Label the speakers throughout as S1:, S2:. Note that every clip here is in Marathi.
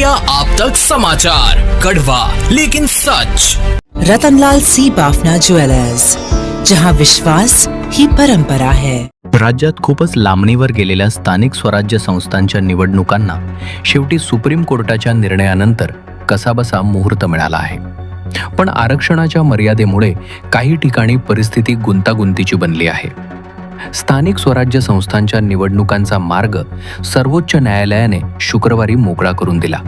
S1: इंडिया आप तक समाचार कड़वा लेकिन सच।
S2: रतनलाल सी बाफना ज्वेलर्स जहां विश्वास ही परंपरा है।
S3: राज्यात खूपच लांबणीवर गेलेल्या स्थानिक स्वराज्य संस्थांच्या निवडणुकांना शेवटी सुप्रीम कोर्टाच्या निर्णयानंतर कसाबसा मुहूर्त मिळाला आहे. पण आरक्षणाच्या मर्यादेमुळे काही ठिकाणी परिस्थिती गुंतागुंतीची बनली आहे. स्थानिक स्वराज्य संस्थांच्या निवडणुकांचा मार्ग सर्वोच्च न्यायालयाने शुक्रवारी मोकळा करून दिला.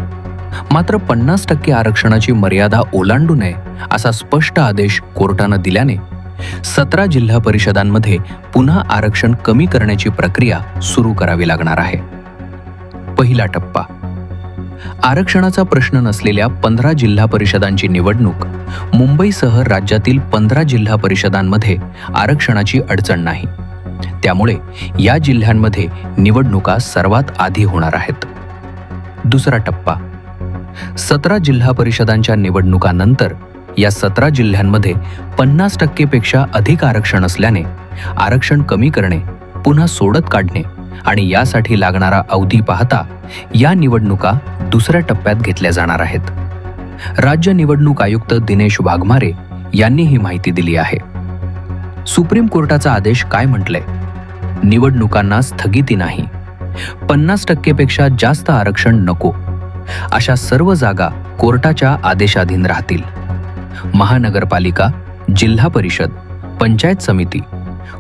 S3: मात्र पन्नास टक्के आरक्षणाची मर्यादा ओलांडू नये असा स्पष्ट आदेश कोर्टानं दिल्याने सतरा जिल्हा परिषदांमध्ये पुन्हा आरक्षण कमी करण्याची प्रक्रिया सुरू करावी लागणार आहे. पहिला टप्पा. आरक्षणाचा प्रश्न नसलेल्या पंधरा जिल्हा परिषदांची निवडणूक मुंबईसह राज्यातील पंधरा जिल्हा परिषदांमध्ये आरक्षणाची अडचण नाही. त्यामुळे या जिल्ह्यांमध्ये निवडणुका सर्वात आधी होणार आहेत. दुसरा टप्पा. सतरा जिल्हा परिषदांच्या निवडणुकानंतर या सतरा जिल्ह्यांमध्ये पन्नास टक्केपेक्षा अधिक आरक्षण असल्याने आरक्षण कमी करणे पुन्हा सोडत काढणे आणि यासाठी लागणारा अवधी पाहता या निवडणुका दुसऱ्या टप्प्यात घेतल्या जाणार आहेत. राज्य निवडणूक आयुक्त दिनेश वाघमारे यांनी ही माहिती दिली आहे. सुप्रीम कोर्टाचा आदेश काय म्हटलंय? निवडणुकांना स्थगिती नाही. पन्नास टक्केपेक्षा जास्त आरक्षण नको. अशा सर्व जागा कोर्टाच्या आदेशाधीन राहतील. महानगरपालिका जिल्हा परिषद पंचायत समिती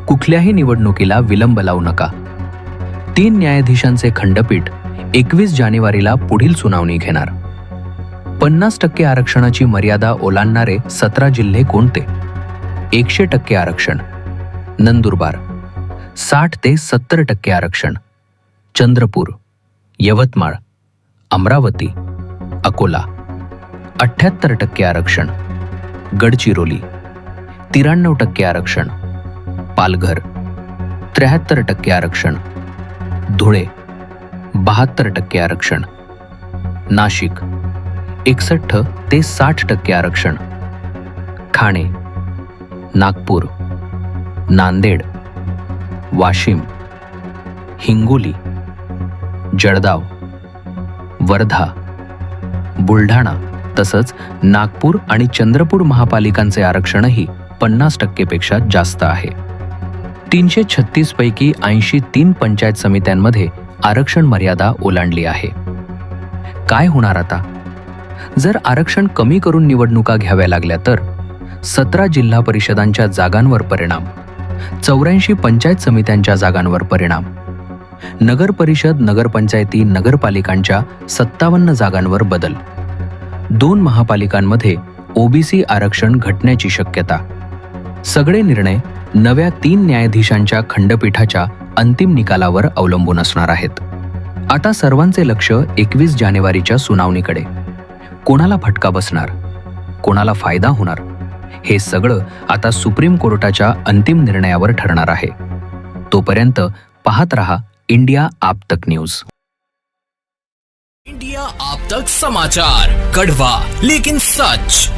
S3: कुठल्याही निवडणुकीला विलंब लावू नका. तीन न्यायाधीशांचे खंडपीठ एकवीस जानेवारीला पुढील सुनावणी घेणार. पन्नास टक्के आरक्षणाची मर्यादा ओलांडणारे सतरा जिल्हे कोणते? एकशे टक्के आरक्षण. नंदुरबार साठ ते सत्तर टक्के आरक्षण. चंद्रपूर यवतमाळ अमरावती अकोला. अठ्ठ्याहत्तर टक्के आरक्षण. गडचिरोली त्र्याण्णव टक्के आरक्षण. पालघर त्र्याहत्तर टक्के आरक्षण. धुळे बहात्तर टक्के आरक्षण. नाशिक एकसष्ट ते साठ टक्के आरक्षण. ठाणे नागपूर नांदेड वाशिम हिंगोली जळगाव वर्धा बुलढाणा तसंच नागपूर आणि चंद्रपूर महापालिकांचे आरक्षणही पन्नास टक्केपेक्षा जास्त आहे. तीनशे छत्तीसपैकी ऐंशी तीन पंचायत समित्यांमध्ये आरक्षण मर्यादा ओलांडली आहे. काय होणार आता? जर आरक्षण कमी करून निवडणुका घ्याव्या लागल्या तर सतरा जिल्हा परिषदांच्या जागांवर परिणाम चौऱ्याऐंशी पंचायत समित्यांच्या जागांवर परिणाम. नगर परिषद नगरपंचायती नगरपालिकांच्या सत्तावन्न जागांवर बदल. दोन महापालिकांमध्ये ओबीसी आरक्षण घटण्याची शक्यता. सगळे निर्णय नव्या तीन न्यायाधीशांच्या खंडपीठाच्या अंतिम निकालावर अवलंबून असणार आहेत. आता सर्वांचे लक्ष एकवीस जानेवारीच्या सुनावणीकडे. कोणाला फटका बसणार? कोणाला फायदा होणार? हे सगळं आता सुप्रीम कोर्टाच्या अंतिम निर्णयावर ठरणार आहे. तोपर्यंत पाहत रहा इंडिया आप तक न्यूज.
S1: इंडिया आप तक समाचार कड़वा लेकिन सच.